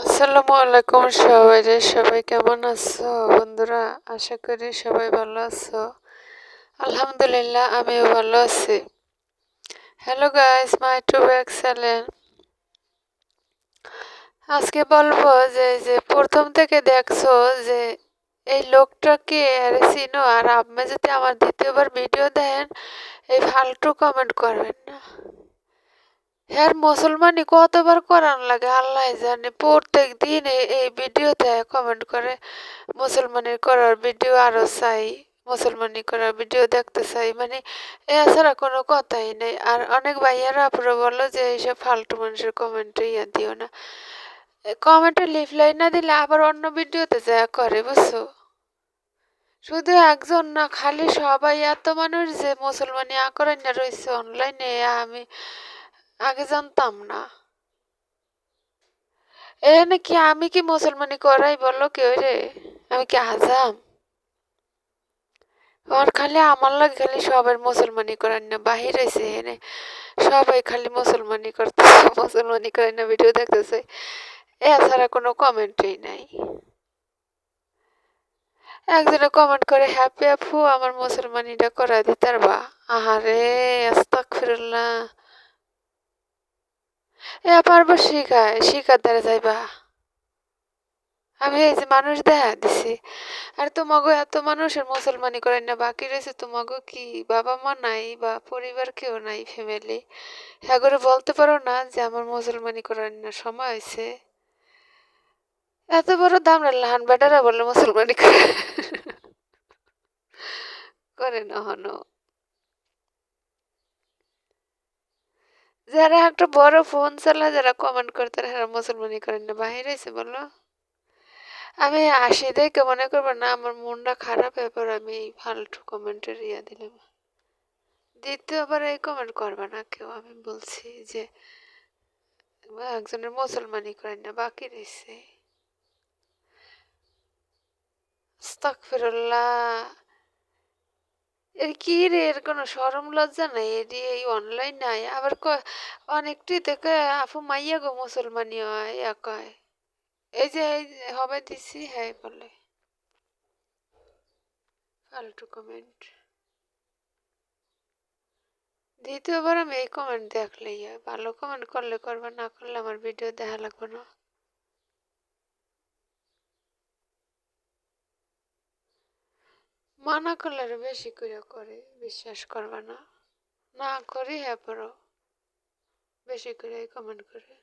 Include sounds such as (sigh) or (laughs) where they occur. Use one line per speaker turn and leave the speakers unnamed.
আসসালামু আলাইকুম সবাই রে, সবাই কেমন আছো? বন্ধুরা, আশা করি সবাই ভালো আছো। আলহামদুলিল্লাহ, আমিও ভালো আছি। Hello guys my to excellent আজকে বলব যে যে প্রথম থেকে দেখছ যে, এই লোকটাকে আরে চিনো আর আপনি যদি আমার দ্বিতীয়বার ভিডিও দেন এই ফালতু কমেন্ট করবেন না। হ্যাঁ মুসলমানি কতবার করান লাগে? আল্লাহ জানে। প্রত্যেক দিন এই ভিডিওতে কমেন্ট করে মুসলমানি করার ভিডিও আরও চাই মুসলমানি করার ভিডিও দেখতে চাই। মানে এছাড়া কোনো কথাই নেই। আর অনেক ভাইয়ারা আপনারা বলো যে, এইসব ফালতু মানুষের কমেন্টে ইয়া দিও না। কমেন্টে লিফলাই না দিলে আবার অন্য ভিডিওতে যা করে, বুঝছ? শুধু একজন না, খালি সবাই এত মানুষ যে মুসলমানি আকরণ রয়েছে অনলাইনে আমি আগে জানতাম না। এখানে কি আমি কি মুসলমানি করাই বলো কেউ রে আমি কি আজাম? আর খালি আমার লাগে খালি সবাই মুসলমানি করেন না, বাহির হয়েছে এনে সবাই খালি মুসলমানি করতেছে, (laughs) মুসলমানি করেন না ভিডিও দেখতেছে। এছাড়া কোনো কমেন্টই নাই। একজনে কমেন্ট করে, হ্যাপি আপু, আমার মুসলমানিটা করা দিতার বা আহারে আস্তাক ফিরুল্লাহ এ পারব শিখায় শিখার দ্বারা যাইবা। আমি এই যে মানুষ দেখা দিছি। আর তোমাকে এত মানুষের মুসলমানি করেন না, বাকি রয়েছে তোমাকে কি? বাবা মা নাই বা পরিবার কেউ নাই ফ্যামিলি হ্যাঁ করে বলতে পারো না যে আমার মুসলমানি করার না সময় হয়েছে এত বড় দাম লাহান বেটারা বললে মুসলমানি করে। করে না হনো যারা একটা বড় ফোন চালা যারা কমেন্ট করতে তারা মুসলমানি করেন না, বাহির হয়েছে বলো। আমি আসি দেখে মনে করব, না, আমার মনটা খারাপ ব্যাপার আমি এই ফালতু কমেন্টের ইয়া দিলাম। দ্বিতীয়বার এই কমেন্ট করবে না কেউ, আমি বলছি যে একজনের মুসলমানি করেন না, বাকি রয়েছে আস্তাগফিরুল্লাহ। এর কি রে? এর কোনো সরম লজ্জা নাই? এর এই অনলাইন নাই। আবার অনেকটি থেকে আপু মাইয়া গো মুসলমানি হয় কয়। এই যে, এই হবে দিছি হ্যাঁ বলে। ফালতু কমেন্ট দ্বিতীয়বার আমি এই কমেন্ট দেখলেই হয় ভালো কমেন্ট করলে করবে, না করলে আমার ভিডিও দেখা লাগবে না। মানা করলে আরও বেশি করে করে, বিশ্বাস করবে না। না করি হ্যাঁ পরও বেশি করে কমেন্ট করে।